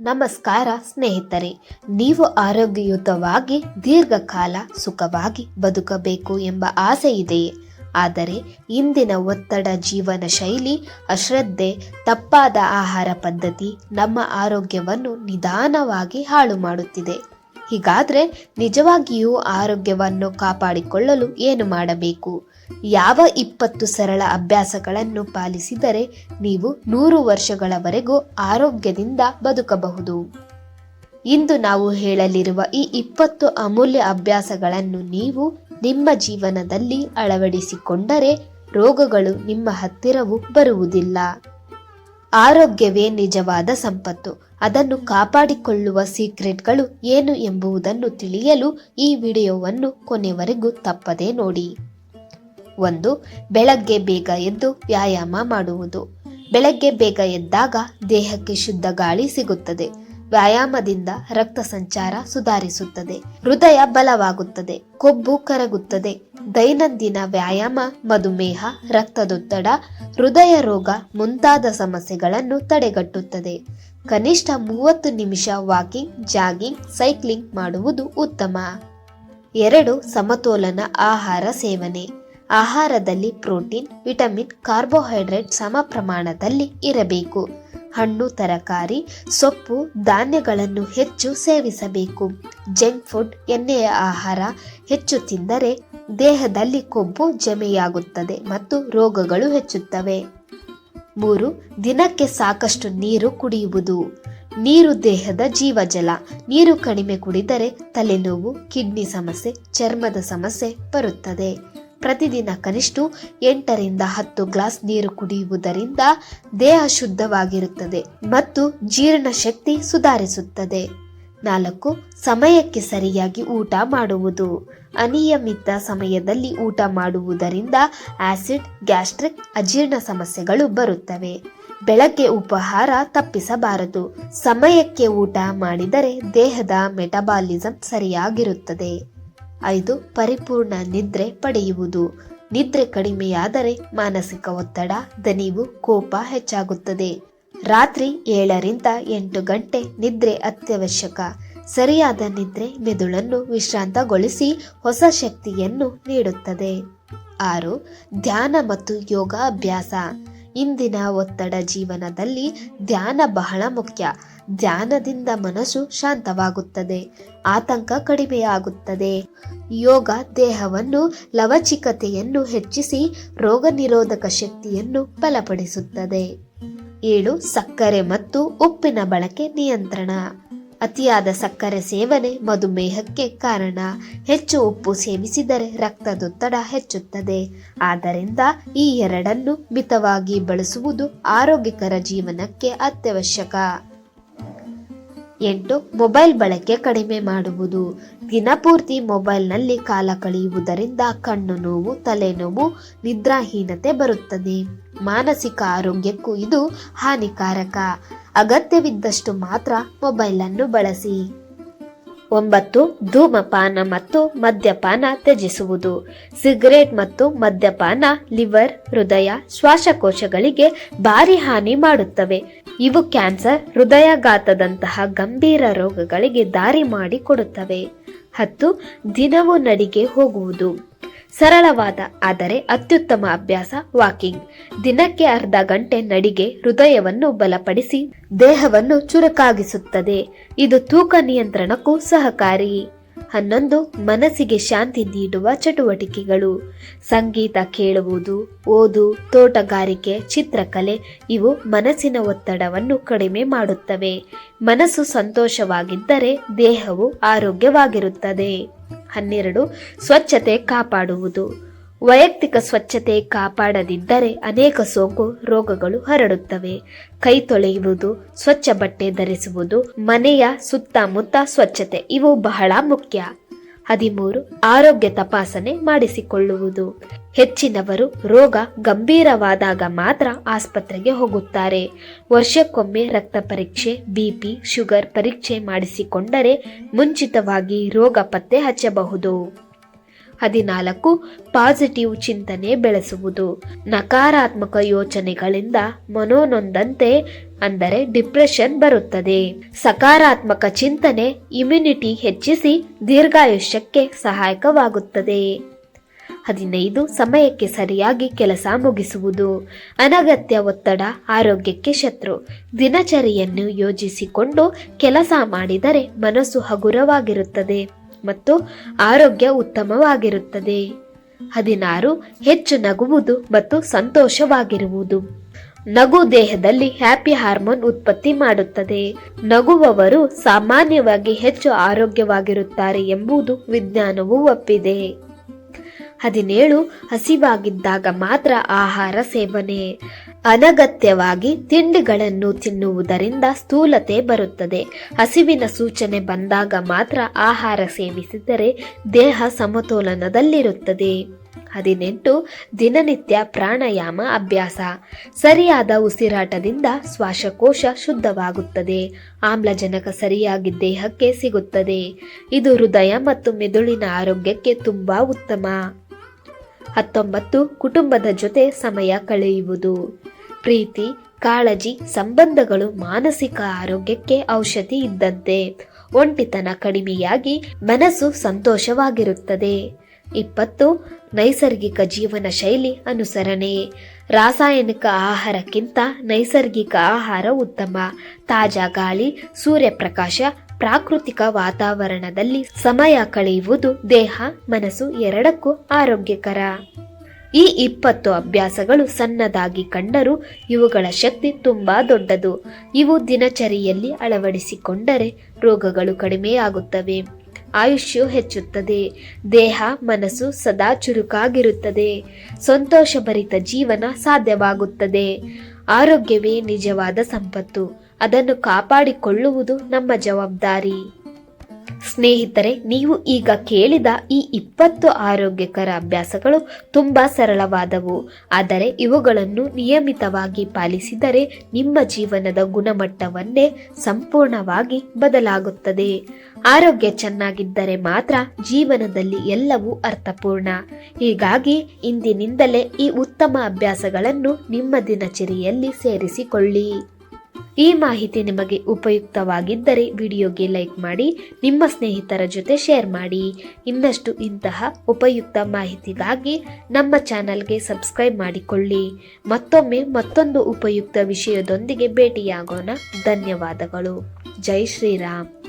ನಮಸ್ಕಾರ ಸ್ನೇಹಿತರೆ, ನೀವು ಆರೋಗ್ಯಯುತವಾಗಿ ದೀರ್ಘಕಾಲ ಸುಖವಾಗಿ ಬದುಕಬೇಕು ಎಂಬ ಆಸೆ ಇದೆಯೇ? ಆದರೆ ಇಂದಿನ ಒತ್ತಡ ಜೀವನ ಶೈಲಿ, ಅಶ್ರದ್ಧೆ, ತಪ್ಪಾದ ಆಹಾರ ಪದ್ಧತಿ ನಮ್ಮ ಆರೋಗ್ಯವನ್ನು ನಿಧಾನವಾಗಿ ಹಾಳು ಮಾಡುತ್ತಿದೆ ಹೀಗಾದ್ರೆ ನಿಜವಾಗಿಯೂ ಆರೋಗ್ಯವನ್ನು ಕಾಪಾಡಿಕೊಳ್ಳಲು ಏನು ಮಾಡಬೇಕು? ಯಾವ ಇಪ್ಪತ್ತು ಸರಳ ಅಭ್ಯಾಸಗಳನ್ನು ಪಾಲಿಸಿದರೆ ನೀವು ನೂರು ವರ್ಷಗಳವರೆಗೂ ಆರೋಗ್ಯದಿಂದ ಬದುಕಬಹುದು? ಇಂದು ನಾವು ಹೇಳಲಿರುವ ಈ ಇಪ್ಪತ್ತು ಅಮೂಲ್ಯ ಅಭ್ಯಾಸಗಳನ್ನು ನೀವು ನಿಮ್ಮ ಜೀವನದಲ್ಲಿ ಅಳವಡಿಸಿಕೊಂಡರೆ ರೋಗಗಳು ನಿಮ್ಮ ಹತ್ತಿರವೂ ಬರುವುದಿಲ್ಲ. ಆರೋಗ್ಯವೇ ನಿಜವಾದ ಸಂಪತ್ತು. ಅದನ್ನು ಕಾಪಾಡಿಕೊಳ್ಳುವ ಸೀಕ್ರೆಟ್ಗಳು ಏನು ಎಂಬುದನ್ನು ತಿಳಿಯಲು ಈ ವಿಡಿಯೋವನ್ನು ಕೊನೆವರೆಗೂ ತಪ್ಪದೇ ನೋಡಿ. ಒಂದು, ಬೆಳಗ್ಗೆ ಬೇಗ ಎದ್ದು ವ್ಯಾಯಾಮ ಮಾಡುವುದು. ಬೆಳಗ್ಗೆ ಬೇಗ ಎದ್ದಾಗ ದೇಹಕ್ಕೆ ಶುದ್ಧ ಗಾಳಿ ಸಿಗುತ್ತದೆ. ವ್ಯಾಯಾಮದಿಂದ ರಕ್ತ ಸಂಚಾರ ಸುಧಾರಿಸುತ್ತದೆ. ಹೃದಯ ಬಲವಾಗುತ್ತದೆ. ಕೊಬ್ಬು ಕರಗುತ್ತದೆ. ದೈನಂದಿನ ವ್ಯಾಯಾಮ, ಮಧುಮೇಹ, ರಕ್ತದೊತ್ತಡ, ಹೃದಯ ರೋಗ ಮುಂತಾದ ಸಮಸ್ಯೆಗಳನ್ನು ತಡೆಗಟ್ಟುತ್ತದೆ. ಕನಿಷ್ಠ ಮೂವತ್ತು ನಿಮಿಷ ವಾಕಿಂಗ್, ಜಾಗಿಂಗ್, ಸೈಕ್ಲಿಂಗ್ ಮಾಡುವುದು ಉತ್ತಮ. ಎರಡು, ಸಮತೋಲನ ಆಹಾರ ಸೇವನೆ. ಆಹಾರದಲ್ಲಿ ಪ್ರೋಟೀನ್, ವಿಟಮಿನ್, ಕಾರ್ಬೋಹೈಡ್ರೇಟ್ ಸಮ ಪ್ರಮಾಣದಲ್ಲಿ ಇರಬೇಕು. ಹಣ್ಣು, ತರಕಾರಿ, ಸೊಪ್ಪು, ಧಾನ್ಯಗಳನ್ನು ಹೆಚ್ಚು ಸೇವಿಸಬೇಕು. ಜಂಕ್ ಫುಡ್, ಎಣ್ಣೆಯ ಆಹಾರ ಹೆಚ್ಚು ತಿಂದರೆ ದೇಹದಲ್ಲಿ ಕೊಬ್ಬು ಜಮೆಯಾಗುತ್ತದೆ ಮತ್ತು ರೋಗಗಳು ಹೆಚ್ಚುತ್ತವೆ. ಮೂರು, ದಿನಕ್ಕೆ ಸಾಕಷ್ಟು ನೀರು ಕುಡಿಯುವುದು. ನೀರು ದೇಹದ ಜೀವಜಲ. ನೀರು ಕಡಿಮೆ ಕುಡಿದರೆ ತಲೆನೋವು, ಕಿಡ್ನಿ ಸಮಸ್ಯೆ, ಚರ್ಮದ ಸಮಸ್ಯೆ ಬರುತ್ತದೆ. ಪ್ರತಿದಿನ ಕನಿಷ್ಠ ಎಂಟರಿಂದ ಹತ್ತು ಗ್ಲಾಸ್ ನೀರು ಕುಡಿಯುವುದರಿಂದ ದೇಹ ಶುದ್ಧವಾಗಿರುತ್ತದೆ ಮತ್ತು ಜೀರ್ಣಶಕ್ತಿ ಸುಧಾರಿಸುತ್ತದೆ. ನಾಲ್ಕು, ಸಮಯಕ್ಕೆ ಸರಿಯಾಗಿ ಊಟ ಮಾಡುವುದು. ಅನಿಯಮಿತ ಸಮಯದಲ್ಲಿ ಊಟ ಮಾಡುವುದರಿಂದ ಆಸಿಡ್, ಗ್ಯಾಸ್ಟ್ರಿಕ್, ಅಜೀರ್ಣ ಸಮಸ್ಯೆಗಳು ಬರುತ್ತವೆ. ಬೆಳಗ್ಗೆ ಉಪಹಾರ ತಪ್ಪಿಸಬಾರದು. ಸಮಯಕ್ಕೆ ಊಟ ಮಾಡಿದರೆ ದೇಹದ ಮೆಟಬಾಲಿಸಂ ಸರಿಯಾಗಿರುತ್ತದೆ. ಐದು, ಪರಿಪೂರ್ಣ ನಿದ್ರೆ ಪಡೆಯುವುದು. ನಿದ್ರೆ ಕಡಿಮೆಯಾದರೆ ಮಾನಸಿಕ ಒತ್ತಡ, ದನಿವು, ಕೋಪ ಹೆಚ್ಚಾಗುತ್ತದೆ. ರಾತ್ರಿ ಏಳರಿಂದ ಎಂಟು ಗಂಟೆ ನಿದ್ರೆ ಅತ್ಯವಶ್ಯಕ. ಸರಿಯಾದ ನಿದ್ರೆ ಮೆದುಳನ್ನು ವಿಶ್ರಾಂತಗೊಳಿಸಿ ಹೊಸ ಶಕ್ತಿಯನ್ನು ನೀಡುತ್ತದೆ. ಆರು, ಧ್ಯಾನ ಮತ್ತು ಯೋಗ ಅಭ್ಯಾಸ ಇಂದಿನ ಒತ್ತಡ ಜೀವನದಲ್ಲಿ ಧ್ಯಾನ ಬಹಳ ಮುಖ್ಯ. ಧ್ಯಾನದಿಂದ ಮನಸ್ಸು ಶಾಂತವಾಗುತ್ತದೆ, ಆತಂಕ ಕಡಿಮೆಯಾಗುತ್ತದೆ. ಯೋಗ ದೇಹವನ್ನು ಲವಚಿಕತೆಯನ್ನು ಹೆಚ್ಚಿಸಿ ರೋಗ ನಿರೋಧಕ ಶಕ್ತಿಯನ್ನು ಬಲಪಡಿಸುತ್ತದೆ. ಏಳು, ಸಕ್ಕರೆ ಮತ್ತು ಉಪ್ಪಿನ ಬಳಕೆ ನಿಯಂತ್ರಣ. ಅತಿಯಾದ ಸಕ್ಕರೆ ಸೇವನೆ ಮಧುಮೇಹಕ್ಕೆ ಕಾರಣ. ಹೆಚ್ಚು ಉಪ್ಪು ಸೇವಿಸಿದರೆ ರಕ್ತದೊತ್ತಡ ಹೆಚ್ಚುತ್ತದೆ. ಆದ್ದರಿಂದ ಈ ಎರಡನ್ನು ಮಿತವಾಗಿ ಬಳಸುವುದು ಆರೋಗ್ಯಕರ ಜೀವನಕ್ಕೆ ಅತ್ಯವಶ್ಯಕ. ಎಂಟು ಮೊಬೈಲ್ ಬಳಕೆ ಕಡಿಮೆ ಮಾಡುವುದು. ದಿನಪೂರ್ತಿ ಮೊಬೈಲ್ನಲ್ಲಿ ಕಾಲ ಕಳೆಯುವುದರಿಂದ ಕಣ್ಣು ನೋವು, ತಲೆನೋವು, ನಿದ್ರಾಹೀನತೆ ಬರುತ್ತದೆ. ಮಾನಸಿಕ ಆರೋಗ್ಯಕ್ಕೂ ಇದು ಹಾನಿಕಾರಕ. ಅಗತ್ಯವಿದ್ದಷ್ಟು ಮಾತ್ರ ಮೊಬೈಲನ್ನು ಬಳಸಿ. ಒಂಬತ್ತು, ಧೂಮಪಾನ ಮತ್ತು ಮದ್ಯಪಾನ ತ್ಯಜಿಸುವುದು. ಸಿಗರೇಟ್ ಮತ್ತು ಮದ್ಯಪಾನ, ಲಿವರ್, ಹೃದಯ, ಶ್ವಾಸಕೋಶಗಳಿಗೆ ಭಾರಿ ಹಾನಿ ಮಾಡುತ್ತವೆ. ಇವು ಕ್ಯಾನ್ಸರ್ ಹೃದಯಾಘಾತದಂತಹ ಗಂಭೀರ ರೋಗಗಳಿಗೆ ದಾರಿ ಮಾಡಿಕೊಡುತ್ತವೆ ಹತ್ತು, ದಿನವೂ ನಡಿಗೆ ಹೋಗುವುದು. ಸರಳವಾದ, ಆದರೆ ಅತ್ಯುತ್ತಮ ಅಭ್ಯಾಸ ವಾಕಿಂಗ್. ದಿನಕ್ಕೆ ಅರ್ಧ ಗಂಟೆ ನಡಿಗೆ ಹೃದಯವನ್ನು ಬಲಪಡಿಸಿ ದೇಹವನ್ನು ಚುರುಕಾಗಿಸುತ್ತದೆ. ಇದು ತೂಕ ನಿಯಂತ್ರಣಕ್ಕೂ ಸಹಕಾರಿ. ಹನ್ನೊಂದು ಮನಸ್ಸಿಗೆ ಶಾಂತಿ ನೀಡುವ ಚಟುವಟಿಕೆಗಳು. ಸಂಗೀತ ಕೇಳುವುದು, ಓದು, ತೋಟಗಾರಿಕೆ, ಚಿತ್ರಕಲೆ ಇವು ಮನಸ್ಸಿನ ಒತ್ತಡವನ್ನು ಕಡಿಮೆ ಮಾಡುತ್ತವೆ. ಮನಸ್ಸು ಸಂತೋಷವಾಗಿದ್ದರೆ ದೇಹವು ಆರೋಗ್ಯವಾಗಿರುತ್ತದೆ. ಹನ್ನೆರಡು ಸ್ವಚ್ಛತೆ ಕಾಪಾಡುವುದು. ವೈಯಕ್ತಿಕ ಸ್ವಚ್ಛತೆ ಕಾಪಾಡದಿದ್ದರೆ ಅನೇಕ ಸೋಂಕು ರೋಗಗಳು ಹರಡುತ್ತವೆ. ಕೈ ತೊಳೆಯುವುದು, ಸ್ವಚ್ಛ ಬಟ್ಟೆ ಧರಿಸುವುದು, ಮನೆಯ ಸುತ್ತಮುತ್ತ ಸ್ವಚ್ಛತೆ, ಇವು ಬಹಳ ಮುಖ್ಯ. ಹದಿಮೂರು, ಆರೋಗ್ಯ ತಪಾಸಣೆ ಮಾಡಿಸಿಕೊಳ್ಳುವುದು. ಹೆಚ್ಚಿನವರು ರೋಗ ಗಂಭೀರವಾದಾಗ ಮಾತ್ರ ಆಸ್ಪತ್ರೆಗೆ ಹೋಗುತ್ತಾರೆ. ವರ್ಷಕ್ಕೊಮ್ಮೆ ರಕ್ತ ಪರೀಕ್ಷೆ ಬಿಪಿ ಶುಗರ್ ಪರೀಕ್ಷೆ ಮಾಡಿಸಿಕೊಂಡರೆ ಮುಂಚಿತವಾಗಿ ರೋಗ ಪತ್ತೆ ಹಚ್ಚಬಹುದು. ಹದಿನಾಲ್ಕು ಪಾಸಿಟಿವ್ ಚಿಂತನೆ ಬೆಳೆಸುವುದು. ನಕಾರಾತ್ಮಕ ಯೋಚನೆಗಳಿಂದ ಮನೋನೊಂದಂತೆ, ಅಂದರೆ ಡಿಪ್ರೆಷನ್ ಬರುತ್ತದೆ. ಸಕಾರಾತ್ಮಕ ಚಿಂತನೆ ಇಮ್ಯುನಿಟಿ ಹೆಚ್ಚಿಸಿ ದೀರ್ಘಾಯುಷ್ಯಕ್ಕೆ ಸಹಾಯಕವಾಗುತ್ತದೆ. ಹದಿನೈದು ಸಮಯಕ್ಕೆ ಸರಿಯಾಗಿ ಕೆಲಸ ಮುಗಿಸುವುದು. ಅನಗತ್ಯ ಒತ್ತಡ, ಆರೋಗ್ಯಕ್ಕೆ ಶತ್ರು. ದಿನಚರಿಯನ್ನು ಯೋಜಿಸಿಕೊಂಡು ಕೆಲಸ ಮಾಡಿದರೆ ಮನಸ್ಸು ಹಗುರವಾಗಿರುತ್ತದೆ. ಮತ್ತು ಆರೋಗ್ಯ ಉತ್ತಮವಾಗಿರುತ್ತದೆ. ಹದಿನಾರು, ಹೆಚ್ಚು ನಗುವುದು ಮತ್ತು ಸಂತೋಷವಾಗಿರುವುದು. ನಗು ದೇಹದಲ್ಲಿ ಹ್ಯಾಪಿ ಹಾರ್ಮೋನ್ ಉತ್ಪತ್ತಿ ಮಾಡುತ್ತದೆ. ನಗುವವರು ಸಾಮಾನ್ಯವಾಗಿ ಹೆಚ್ಚು ಆರೋಗ್ಯವಾಗಿರುತ್ತಾರೆ ಎಂಬುದು ವಿಜ್ಞಾನವು ಒಪ್ಪಿದೆ. ಹದಿನೇಳು, ಹಸಿವಾಗಿದ್ದಾಗ ಮಾತ್ರ ಆಹಾರ ಸೇವನೆ. ಅನಗತ್ಯವಾಗಿ ತಿಂಡಿಗಳನ್ನು ತಿನ್ನುವುದರಿಂದ ಸ್ಥೂಲತೆ ಬರುತ್ತದೆ. ಹಸಿವಿನ ಸೂಚನೆ ಬಂದಾಗ ಮಾತ್ರ ಆಹಾರ ಸೇವಿಸಿದರೆ ದೇಹ ಸಮತೋಲನದಲ್ಲಿರುತ್ತದೆ. ಹದಿನೆಂಟು, ದಿನನಿತ್ಯ ಪ್ರಾಣಾಯಾಮ ಅಭ್ಯಾಸ. ಸರಿಯಾದ ಉಸಿರಾಟದಿಂದ ಶ್ವಾಸಕೋಶ ಶುದ್ಧವಾಗುತ್ತದೆ. ಆಮ್ಲಜನಕ ಸರಿಯಾಗಿ ದೇಹಕ್ಕೆ ಸಿಗುತ್ತದೆ. ಇದು ಹೃದಯ ಮತ್ತು ಮೆದುಳಿನ ಆರೋಗ್ಯಕ್ಕೆ ತುಂಬಾ ಉತ್ತಮ. ಹತ್ತೊಂಬತ್ತು, ಕುಟುಂಬದ ಜೊತೆ ಸಮಯ ಕಳೆಯುವುದು. ಪ್ರೀತಿ, ಕಾಳಜಿ, ಸಂಬಂಧಗಳು ಮಾನಸಿಕ ಆರೋಗ್ಯಕ್ಕೆ ಔಷಧಿ ಇದ್ದಂತೆ. ಒಂಟಿತನ ಕಡಿಮೆಯಾಗಿ ಮನಸ್ಸು ಸಂತೋಷವಾಗಿರುತ್ತದೆ. ಇಪ್ಪತ್ತು, ನೈಸರ್ಗಿಕ ಜೀವನ ಶೈಲಿ ಅನುಸರಣೆ. ರಾಸಾಯನಿಕ ಆಹಾರಕ್ಕಿಂತ ನೈಸರ್ಗಿಕ ಆಹಾರ ಉತ್ತಮ. ತಾಜಾ ಗಾಳಿ, ಸೂರ್ಯಪ್ರಕಾಶ ಪ್ರಾಕೃತಿಕ ವಾತಾವರಣದಲ್ಲಿ ಸಮಯ ಕಳೆಯುವುದು ದೇಹ, ಮನಸ್ಸು ಎರಡಕ್ಕೂ ಆರೋಗ್ಯಕರ. ಈ ಇಪ್ಪತ್ತು ಅಭ್ಯಾಸಗಳು ಸಣ್ಣದಾಗಿ ಕಂಡರೂ ಇವುಗಳ ಶಕ್ತಿ ತುಂಬಾ ದೊಡ್ಡದು. ಇವು ದಿನಚರಿಯಲ್ಲಿ ಅಳವಡಿಸಿಕೊಂಡರೆ ರೋಗಗಳು ಕಡಿಮೆಯಾಗುತ್ತವೆ. ಆಯುಷ್ಯು ಹೆಚ್ಚುತ್ತದೆ. ದೇಹ, ಮನಸ್ಸು ಸದಾ ಚುರುಕಾಗಿರುತ್ತದೆ. ಸಂತೋಷಭರಿತ ಜೀವನ ಸಾಧ್ಯವಾಗುತ್ತದೆ. ಆರೋಗ್ಯವೇ ನಿಜವಾದ ಸಂಪತ್ತು. ಅದನ್ನು ಕಾಪಾಡಿಕೊಳ್ಳುವುದು ನಮ್ಮ ಜವಾಬ್ದಾರಿ. ಸ್ನೇಹಿತರೆ, ನೀವು ಈಗ ಕೇಳಿದ ಈ ಇಪ್ಪತ್ತು ಆರೋಗ್ಯಕರ ಅಭ್ಯಾಸಗಳು ತುಂಬಾ ಸರಳವಾದವು. ಆದರೆ ಇವುಗಳನ್ನು ನಿಯಮಿತವಾಗಿ ಪಾಲಿಸಿದರೆ ನಿಮ್ಮ ಜೀವನದ ಗುಣಮಟ್ಟವನ್ನೇ ಸಂಪೂರ್ಣವಾಗಿ ಬದಲಾಗುತ್ತದೆ. ಆರೋಗ್ಯ ಚೆನ್ನಾಗಿದ್ದರೆ ಮಾತ್ರ ಜೀವನದಲ್ಲಿ ಎಲ್ಲವೂ ಅರ್ಥಪೂರ್ಣ. ಹೀಗಾಗಿ ಇಂದಿನಿಂದಲೇ ಈ ಉತ್ತಮ ಅಭ್ಯಾಸಗಳನ್ನು ನಿಮ್ಮ ದಿನಚರಿಯಲ್ಲಿ ಸೇರಿಸಿಕೊಳ್ಳಿ. ಈ ಮಾಹಿತಿ ನಿಮಗೆ ಉಪಯುಕ್ತವಾಗಿದ್ದರೆ ವಿಡಿಯೋಗೆ ಲೈಕ್ ಮಾಡಿ, ನಿಮ್ಮ ಸ್ನೇಹಿತರ ಜೊತೆ ಶೇರ್ ಮಾಡಿ. ಇನ್ನಷ್ಟು ಇಂತಹ ಉಪಯುಕ್ತ ಮಾಹಿತಿಗಾಗಿ ನಮ್ಮ ಚಾನಲ್ಗೆ ಸಬ್ಸ್ಕ್ರೈಬ್ ಮಾಡಿಕೊಳ್ಳಿ. ಮತ್ತೊಮ್ಮೆ ಮತ್ತೊಂದು ಉಪಯುಕ್ತ ವಿಷಯದೊಂದಿಗೆ ಭೇಟಿಯಾಗೋಣ. ಧನ್ಯವಾದಗಳು. ಜೈ ಶ್ರೀರಾಮ್.